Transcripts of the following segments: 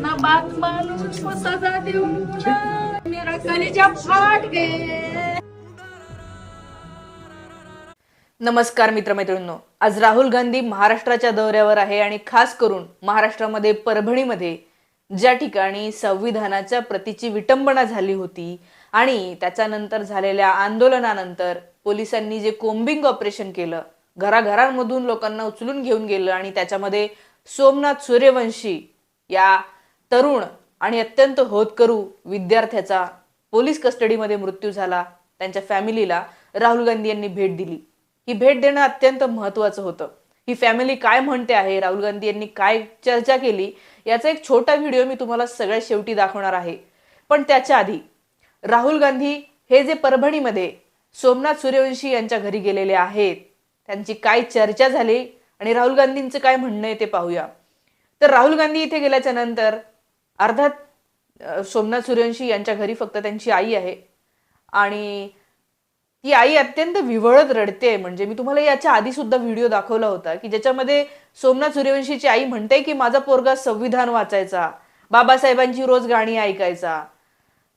ना बात मालूम सजा दूंगा मेरा कलेजा फाट गे. नमस्कार मित्रमैत्रिणींनो आज राहुल गांधी महाराष्ट्राच्या दौऱ्यावर आहे आणि खास करून महाराष्ट्रामध्ये परभणीमध्ये ज्या ठिकाणी संविधानाच्या प्रतीची विटंबना झाली होती आणि त्याच्यानंतर झालेल्या आंदोलनानंतर पोलिसांनी जे कोम्बिंग ऑपरेशन केलं घराघरांमधून लोकांना उचलून घेऊन गेलं आणि त्याच्यामध्ये सोमनाथ सूर्यवंशी या तरुण आणि अत्यंत होतकरू विद्यार्थ्याचा पोलीस कस्टडीमध्ये मृत्यू झाला. त्यांच्या फॅमिलीला राहुल गांधी यांनी भेट दिली. ही भेट देणं अत्यंत महत्वाचं होतं. ही फॅमिली काय म्हणते आहे राहुल गांधी यांनी काय चर्चा केली याचा एक छोटा व्हिडिओ मी तुम्हाला सगळ्या शेवटी दाखवणार आहे. पण त्याच्या आधी राहुल गांधी हे जे परभणीमध्ये सोमनाथ सूर्यवंशी यांच्या घरी गेलेले आहेत त्यांची काय चर्चा झाली आणि राहुल गांधींचं काय म्हणणं आहे ते पाहूया. तर राहुल गांधी इथे गेल्याच्यानंतर अर्थात सोमनाथ सूर्यवंशी यांच्या घरी फक्त त्यांची आई आहे. आणि ती आई अत्यंत विवळत रडते. म्हणजे मी तुम्हाला याच्या आधी सुद्धा व्हिडिओ दाखवला होता की ज्याच्यामध्ये सोमनाथ सूर्यवंशीची आई म्हणते की माझा पोरगा संविधान वाचायचा बाबासाहेबांची रोज गाणी ऐकायचा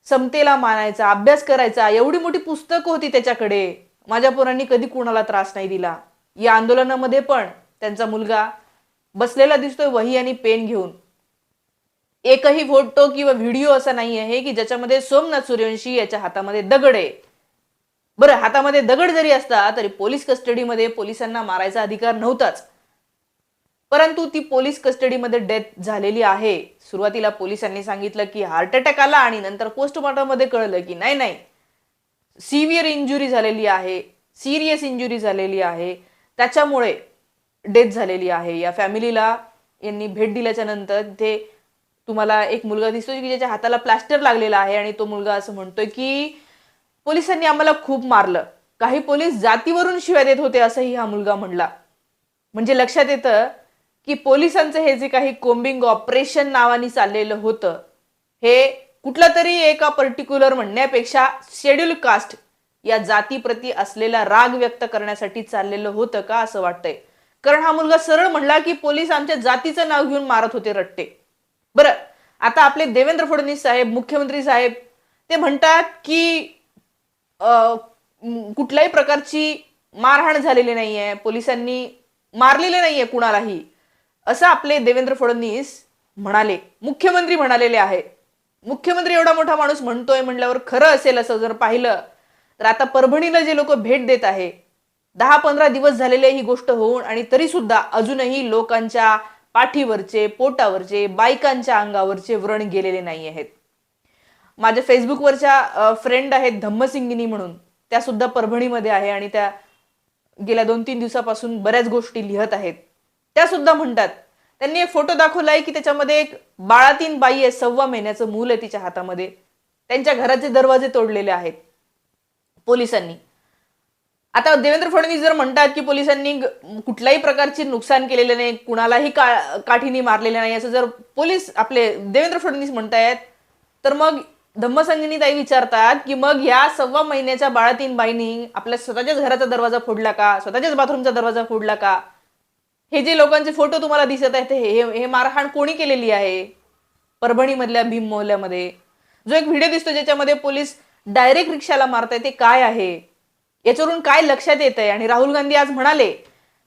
समतेला मानायचा अभ्यास करायचा एवढी मोठी पुस्तकं होती त्याच्याकडे. माझ्या पोरांनी कधी कुणाला त्रास नाही दिला. या आंदोलनामध्ये पण त्यांचा मुलगा बसलेला दिसतोय वही आणि पेन घेऊन. एकही फोटो किंवा व्हिडिओ असा नाही आहे की ज्याच्यामध्ये सोमनाथ सूर्यवंशी याच्या हातामध्ये दगड आहे. बरं हातामध्ये दगड जरी असता तरी पोलीस कस्टडीमध्ये पोलिसांना मारायचा अधिकार नव्हताच. परंतु ती पोलीस कस्टडीमध्ये डेथ झालेली आहे. सुरुवातीला पोलिसांनी सांगितलं की हार्ट अटॅक आला आणि नंतर पोस्टमॉर्टममध्ये कळलं की नाही नाही. सिव्हिअर इंजुरी झालेली आहे सिरियस इंजुरी झालेली आहे. त्याच्यामुळे डेथ झालेली आहे. या फॅमिलीला यांनी भेट दिल्याच्या नंतर ते तुम्हाला एक मुलगा दिसतोय की ज्याच्या हाताला प्लास्टर लागलेला आहे आणि तो मुलगा असं म्हणतोय की पोलिसांनी आम्हाला खूप मारलं. काही पोलीस जातीवरून शिव्या देत होते असंही हा मुलगा म्हणला. म्हणजे लक्षात येतं की पोलिसांचं हे जे काही कोम्बिंग ऑपरेशन नावाने चाललेलं होतं हे कुठला तरी एका पर्टिक्युलर म्हणण्यापेक्षा शेड्यूल कास्ट या जातीप्रती असलेला राग व्यक्त करण्यासाठी चाललेलं होतं का असं वाटतंय. कारण हा मुलगा सरळ म्हणला की पोलीस आमच्या जातीचं नाव घेऊन मारत होते रट्टे. बरं आता आपले देवेंद्र फडणवीस साहेब मुख्यमंत्री साहेब ते म्हणतात की कुठल्याही प्रकारची मारहाण झालेली नाहीये पोलिसांनी मारलेले नाहीये कुणालाही असं आपले देवेंद्र फडणवीस म्हणाले मुख्यमंत्री म्हणालेले आहे. मुख्यमंत्री एवढा मोठा माणूस म्हणतोय म्हणल्यावर खरं असेल असं जर पाहिलं तर आता परभणीला जे लोक भेट देत आहे दहा पंधरा दिवस झालेले ही गोष्ट होऊन आणि तरी सुद्धा अजूनही लोकांच्या पाठीवरचे पोटावरचे बायकांच्या अंगावरचे व्रण गेलेले नाही आहेत माझ्या फेसबुकवरच्या फ्रेंड आहेत धम्मसिंगिनी म्हणून. त्या सुद्धा परभणीमध्ये आहे आणि त्या गेल्या दोन तीन दिवसापासून बऱ्याच गोष्टी लिहत आहेत. त्या सुद्धा म्हणतात त्यांनी एक फोटो दाखवलाय की त्याच्यामध्ये एक बाळातीन बाई आहे सव्वा महिन्याचं मूल आहे तिच्या हातामध्ये. त्यांच्या घराचे दरवाजे तोडलेले आहेत. पोलिसांनी. आता देवेंद्र फडणवीस जर म्हणतात की पोलिसांनी कुठल्याही प्रकारचे नुकसान केलेले नाही कुणालाही का काठीने मारलेले नाही असं जर पोलीस आपले देवेंद्र फडणवीस म्हणतायत तर मग धम्मसंगिनी ताई विचारतात की मग ह्या सव्वा महिन्याच्या बाळातीन बाईनी आपल्या स्वतःच्याच घराचा दरवाजा फोडला का? स्वतःच्याच बाथरूमचा दरवाजा फोडला का? हे जे लोकांचे फोटो तुम्हाला दिसत आहेत हे हे- हे मारहाण कोणी केलेली आहे? परभणीमधल्या भीम मोहल्ल्यामध्ये जो एक व्हिडिओ दिसतो ज्याच्यामध्ये पोलीस डायरेक्ट रिक्षाला मारताय ते काय आहे? याच्यावरून काय लक्षात येत आहे आणि राहुल गांधी आज म्हणाले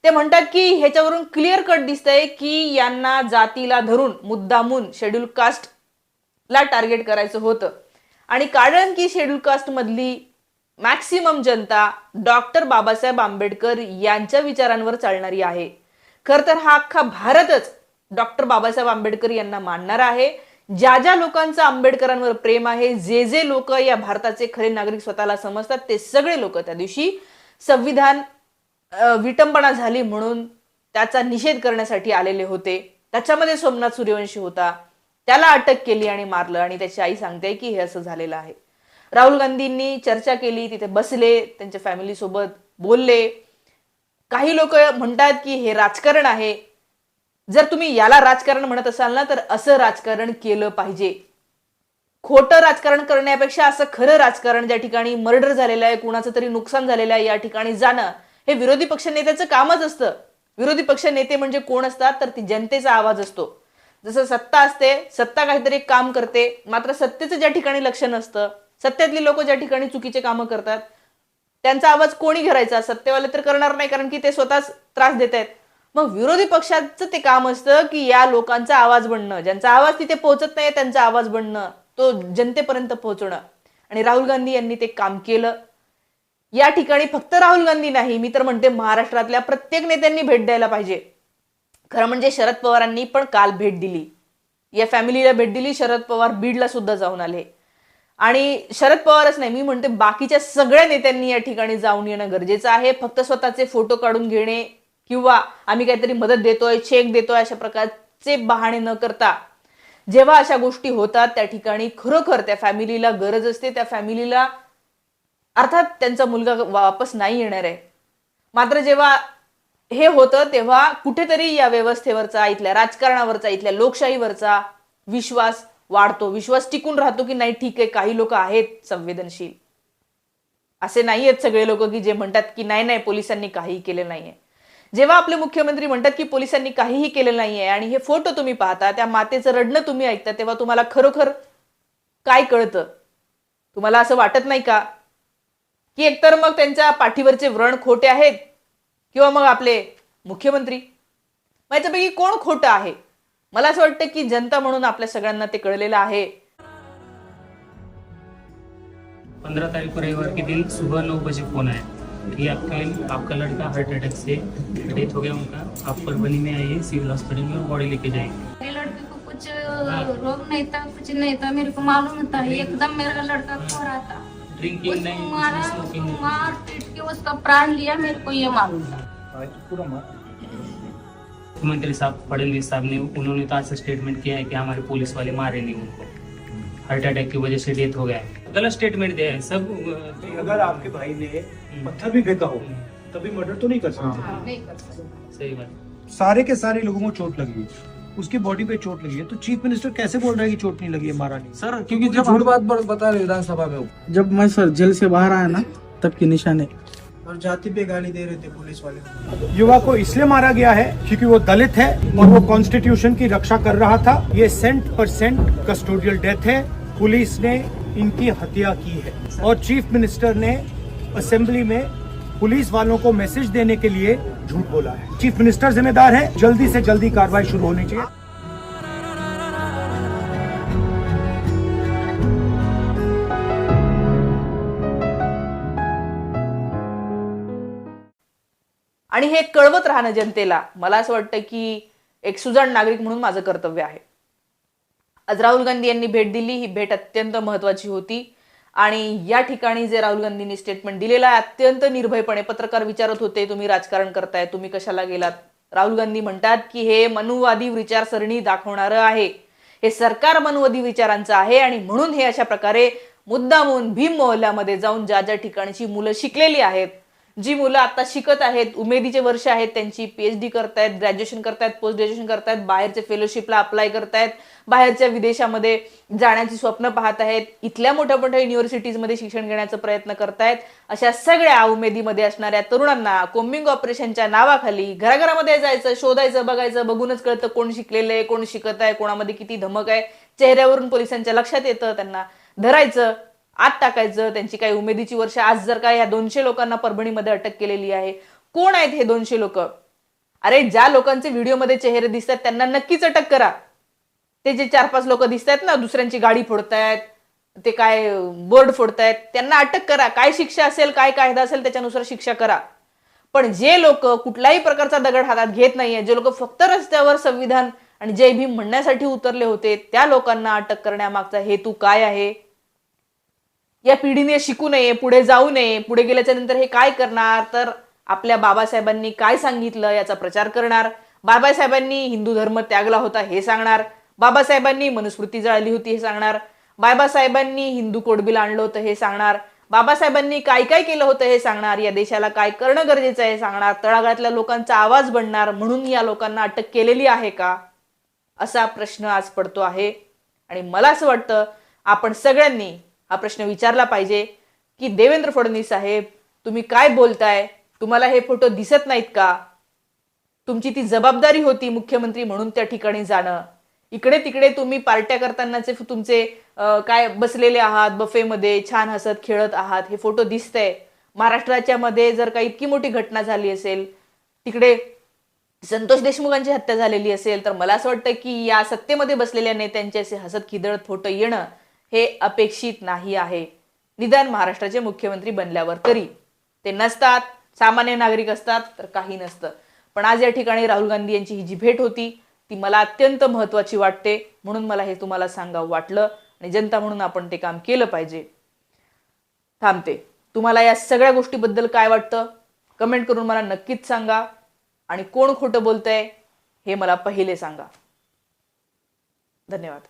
ते म्हणतात की ह्याच्यावरून क्लिअर कट दिसतंय की यांना जातीला धरून मुद्दामून शेड्यूल कास्ट ला टार्गेट करायचं होतं. आणि कारण की शेड्यूल कास्ट मधली मॅक्सिमम जनता डॉक्टर बाबासाहेब आंबेडकर यांच्या विचारांवर चालणारी आहे. खर तर हा अख्खा भारतच डॉक्टर बाबासाहेब आंबेडकर यांना मानणार आहे. ज्या ज्या लोकांचं आंबेडकरांवर प्रेम आहे जे जे लोक या भारताचे खरे नागरिक स्वतःला समजतात ते सगळे लोक त्या दिवशी संविधान विटंबना झाली म्हणून त्याचा निषेध करण्यासाठी आलेले होते. त्याच्यामध्ये सोमनाथ सूर्यवंशी होता. त्याला अटक केली आणि मारलं आणि त्याची आई सांगते की हे असं झालेलं आहे. राहुल गांधींनी चर्चा केली तिथे बसले त्यांच्या फॅमिलीसोबत बोलले. काही लोक म्हणतात की हे राजकारण आहे जर तुम्ही याला राजकारण म्हणत असाल ना तर असं राजकारण केलं पाहिजे. खोटं राजकारण करण्यापेक्षा असं खरं राजकारण ज्या ठिकाणी मर्डर झालेलं आहे कुणाचं तरी नुकसान झालेलं आहे या ठिकाणी जाणं हे विरोधी पक्ष नेत्याचं कामच असतं. विरोधी पक्ष नेते म्हणजे कोण असतात? तर ती जनतेचा आवाज असतो. जसं सत्ता असते सत्ता काहीतरी काम करते मात्र सत्तेचं ज्या ठिकाणी लक्ष नसतं सत्तेतली लोक ज्या ठिकाणी चुकीचे कामं करतात त्यांचा आवाज कोणी घरायचा? सत्तेवाले तर करणार नाही कारण की ते स्वतःच त्रास देत आहेत मग विरोधी पक्षाचं ते काम असतं की या लोकांचा आवाज बनणं. ज्यांचा आवाज तिथे पोहोचत नाही त्यांचा आवाज बनणं. तो जनतेपर्यंत पोहोचणं. आणि राहुल गांधी यांनी ते काम केलं. या ठिकाणी फक्त राहुल गांधी नाही मी तर म्हणते महाराष्ट्रातल्या प्रत्येक नेत्यांनी भेट द्यायला पाहिजे. खरं म्हणजे शरद पवारांनी पण काल भेट दिली. या फॅमिलीला भेट दिली शरद पवार बीडला सुद्धा जाऊन आले. आणि शरद पवारच नाही मी म्हणते बाकीच्या सगळ्या नेत्यांनी या ठिकाणी जाऊन येणं गरजेचं आहे. फक्त स्वतःचे फोटो काढून घेणे किंवा आम्ही काहीतरी मदत देतोय चेक देतोय अशा प्रकारचे बहाणे न करता जेव्हा अशा गोष्टी होतात त्या ठिकाणी खरोखर त्या फॅमिलीला गरज असते त्या फॅमिलीला अर्थात त्यांचा मुलगा वापस नाही येणार आहे. मात्र जेव्हा हे होतं तेव्हा कुठेतरी या व्यवस्थेवरचा इथल्या राजकारणावरचा इथल्या लोकशाहीवरचा विश्वास वाढतो. विश्वास टिकून राहतो की नाही ठीक आहे काही लोक आहेत संवेदनशील. असे नाही आहेत सगळे लोक की जे म्हणतात की नाही नाही पोलिसांनी काहीही केलं नाहीये. जेव्हा आपले मुख्यमंत्री म्हणतात की पोलिसांनी काहीही केलं नाहीये आणि हे फोटो तुम्ही पाहता त्या मातेचं रडणं तुम्ही ऐकता तेव्हा तुम्हाला खरोखर काय कळतं? तुम्हाला असं वाटत नाही का? की एकतर मग त्यांच्या पाठीवरचे व्रण खोटे आहेत किंवा मग आपले मुख्यमंत्री? याच्यापैकी कोण खोटं आहे? मला असं वाटतं की जनता म्हणून आपल्या सगळ्यांना ते कळलेलं आहे. पंधरा तारीख रविवार के दिन सुबह नऊ बजे फोन आहे. कि आपके आपका लड़का हार्ट अटैक से डेथ हो गया उनका आप परभनी में आइए सिविल हॉस्पिटल में बॉडी लेके जाएँगे मेरे लड़के को कुछ रोग नहीं था कुछ नहीं था मेरे को मालूम था एकदम मेरा लड़का खो रहा था। ड्रिंकिंग नहीं मारा मार पीट के उसका प्राण लिया मेरे को ये मालूम था। मुख्यमंत्री साहब फडणवीस साहब ने उन्होंने तो आज स्टेटमेंट किया है कि हमारे पुलिस वाले मारे नहीं उनको। हार्ट अटैक की वजह से डेथ हो गया है। गलत स्टेटमेंट दिया है सब अगर आपके भाई ने पत्थर भी फेंका हो तभी मर्डर तो नहीं कर सकते। नहीं कर सकते। सही बात। सारे के सारे लोगों को चोट लगी है। उसकी बॉडी पे चोट लगी है। तो चीफ मिनिस्टर कैसे बोल रहा है कि चोट नहीं लगी है मारा नहीं सर क्योंकि जब झूठ बात बता रहे विधानसभा में जब मैं सर जेल से बाहर आया ना तब की निशाने। और जाति पे गाली दे रहे थे पुलिस वाले। युवा को इसलिए मारा गया है क्योंकि वो दलित है और वो कॉन्स्टिट्यूशन की रक्षा कर रहा था। ये सेंट परसेंट कस्टोडियल डेथ है। पुलिस ने इनकी हत्या की है। और चीफ मिनिस्टर ने असेंबली में पुलिस वालों को मैसेज देने के लिए झूठ बोला है। चीफ मिनिस्टर जिम्मेदार है जल्दी से जल्दी कार्रवाई शुरू होनी चाहिए। आणि हे कळवत राहणं जनतेला मला असं वाटतं की एक सुजाण नागरिक म्हणून माझं कर्तव्य आहे. आज राहुल गांधी यांनी भेट दिली. ही भेट अत्यंत महत्वाची होती. आणि या ठिकाणी जे राहुल गांधींनी स्टेटमेंट दिलेलं आहे अत्यंत निर्भयपणे पत्रकार विचारत होते तुम्ही राजकारण करताय तुम्ही कशाला गेलात? राहुल गांधी म्हणतात की हे मनुवादी विचारसरणी दाखवणारं आहे. हे सरकार मनुवादी विचारांचं आहे आणि म्हणून हे अशा प्रकारे मुद्दामून भीम मोहल्ल्यामध्ये जाऊन ज्या ज्या ठिकाणची मुलं शिकलेली आहेत जी मुलं आता शिकत आहेत उमेदीचे वर्ष आहेत त्यांची पीएचडी करतायत ग्रॅज्युएशन करतायत पोस्ट ग्रॅज्युएशन करतायत बाहेरच्या फेलोशिपला अप्लाय करतायत बाहेरच्या विदेशामध्ये जाण्याची स्वप्न पाहत आहेत इथल्या मोठ्या मोठ्या युनिव्हर्सिटीजमध्ये शिक्षण घेण्याचा प्रयत्न करतायत अशा सगळ्या उमेदीमध्ये असणाऱ्या तरुणांना कोम्बिंग ऑपरेशनच्या नावाखाली घराघरामध्ये जायचं शोधायचं बघायचं बघूनच कळतं कोण शिकलेलं आहे कोण शिकत आहे कोणामध्ये किती धमक आहे चेहऱ्यावरून पोलिसांच्या लक्षात येतं त्यांना धरायचं आत टाकायचं त्यांची काही उमेदीची वर्ष. आज जर का या दोनशे लोकांना परभणीमध्ये अटक केलेली आहे कोण आहेत हे दोनशे लोक? अरे ज्या लोकांचे व्हिडिओमध्ये चेहरे दिसतात त्यांना नक्कीच अटक करा. ते जे चार पाच लोक दिसतायत ना दुसऱ्यांची गाडी फोडतायत ते काय बोर्ड फोडतायत त्यांना अटक करा. काय शिक्षा असेल काय कायदा असेल त्याच्यानुसार शिक्षा करा. पण जे लोक कुठल्याही प्रकारचा दगड हातात घेत नाहीये जे लोक फक्त रस्त्यावर संविधान आणि जय भीम म्हणण्यासाठी उतरले होते त्या लोकांना अटक करण्यामागचा हेतू काय आहे? या पिढीने शिकू नये पुढे जाऊ नये पुढे गेल्याच्यानंतर हे काय करणार? तर आपल्या बाबासाहेबांनी काय सांगितलं याचा प्रचार करणार. बाबासाहेबांनी हिंदू धर्म त्यागला होता हे सांगणार. बाबासाहेबांनी मनुस्मृती जळली होती हे सांगणार. बाबासाहेबांनी हिंदू कोडबिल आणलं होतं हे सांगणार. बाबासाहेबांनी काय काय केलं होतं हे सांगणार. या देशाला काय करणं गरजेचं आहे हे सांगणार. तळागाळातल्या लोकांचा आवाज बनणार. म्हणून या लोकांना अटक केलेली आहे का? असा प्रश्न आज पडतो आहे. आणि मला असं वाटतं आपण सगळ्यांनी हा प्रश्न विचारला पाहिजे की देवेंद्र फडणवीस साहेब तुम्ही काय बोलताय? तुम्हाला हे फोटो दिसत नाहीत का? तुमची ती जबाबदारी होती मुख्यमंत्री म्हणून त्या ठिकाणी जाणं. इकडे तिकडे तुम्ही पार्ट्या करतानाचे तुमचे काय बसलेले आहात बफेमध्ये छान हसत खेळत आहात हे फोटो दिसतंय. महाराष्ट्राच्या मध्ये जर काही इतकी मोठी घटना झाली असेल तिकडे संतोष देशमुखांची हत्या झालेली असेल तर मला असं वाटतं की या सत्तेमध्ये बसलेल्या नेत्यांचे असे हसत खिदळत फोटो येणं हे अपेक्षित नाही आहे. निदान महाराष्ट्राचे मुख्यमंत्री बनल्यावर तरी. ते नसतात सामान्य नागरिक असतात तर काही नसतं. पण आज या ठिकाणी राहुल गांधी यांची ही जी भेट होती ती मला अत्यंत महत्वाची वाटते म्हणून मला हे तुम्हाला सांगावं वाटलं आणि जनता म्हणून आपण ते काम केलं पाहिजे. थांबते. तुम्हाला या सगळ्या गोष्टीबद्दल काय वाटतं? कमेंट करून मला नक्कीच सांगा. आणि कोण खोटं बोलतंय हे मला पहिले सांगा. धन्यवाद.